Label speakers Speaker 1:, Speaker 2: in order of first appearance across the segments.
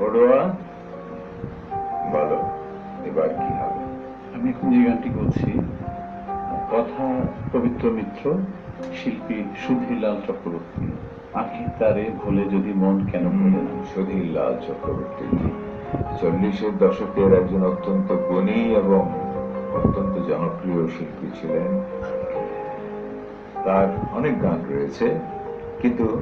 Speaker 1: পড়ুয়া বলো এবার কি হবে?
Speaker 2: আমি এখন যে গানটি করছি কথা পবিত্র মিত্র শিল্পী সুধীরলাল চক্রবর্তী। আখি তারে ভুলে যদি মন কেন ভুলে না?
Speaker 1: সুধীর লাল চক্রবর্তী চল্লিশের দশকের একজন অত্যন্ত গুণী এবং অত্যন্ত জনপ্রিয় শিল্পী ছিলেন। তার অনেক গান রয়েছে কিন্তু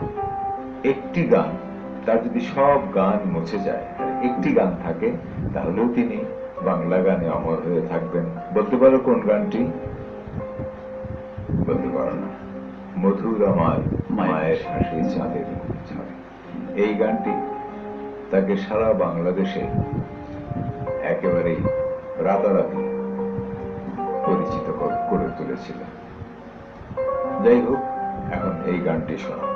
Speaker 1: একটি গান তার যদি সব গান মুছে যায় আর একটি গান থাকে তাহলেও তিনি বাংলা গানে অমর হয়ে থাকবেন। বলতে পারো কোন গানটি? বলতে পারো না। মধুর আমার মায়ের হাসি চাঁদের এই গানটি তাকে সারা বাংলাদেশে একেবারেই রাতারাতি পরিচিত করে তুলেছিল। যাই হোক এখন এই গানটি শোনো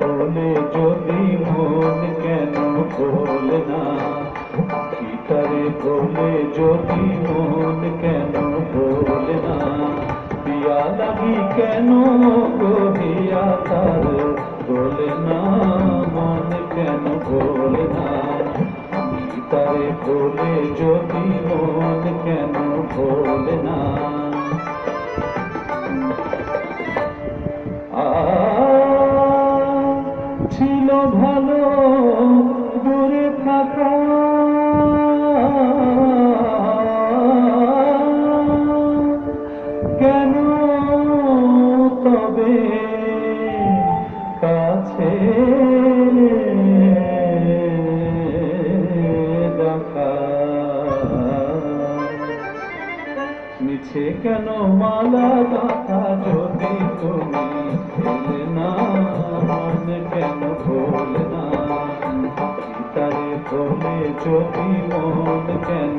Speaker 2: তারে বলে যদি মন কেন ভোলে না আখি তারে বলে যদি মন কেন ভোলে না? পিয়া লাগি কেন গহিয়া তার বলে না মন কেন ভোলে না? আখি তারে বলে যদি মন কেন ভোলে না? আহ, মালা গাথা যদি তুমি না মন কেন ভোলে না? তারে ভোলে যদি মন কেন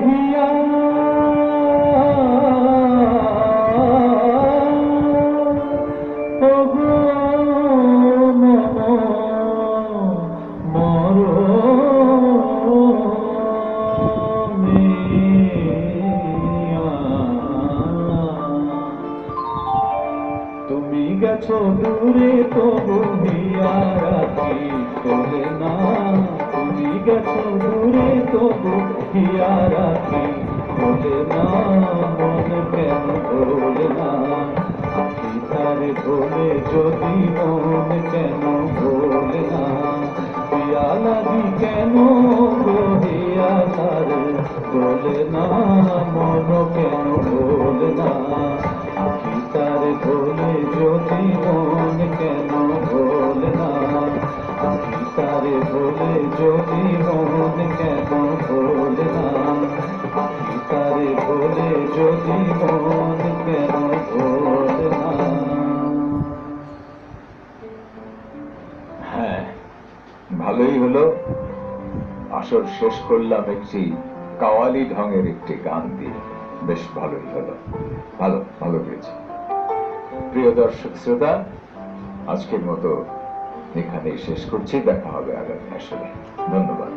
Speaker 2: গেছো দূরে, তবু হিয়া রাখি তোলে না তুমি গেছো দূরে, তবু হিয়া রাখি তোলে না মন কেন ভোলে না? আখি তারে ভোলে যদি মন কেন ভোলে না? পিয়া লাগি কেন গো হিয়া তারে তোলে না? মন কেন
Speaker 1: হ্যাঁ ভালোই হলো। শেষ করলাম একটি কাওয়ালি ঢঙের একটি গান দিয়ে। বেশ ভালোই হলো। ভালো ভালো পেয়েছি প্রিয় দর্শক শ্রোতা, আজকের মতো এখানেই শেষ করছি। দেখা হবে আগামী আসলে ধন্যবাদ।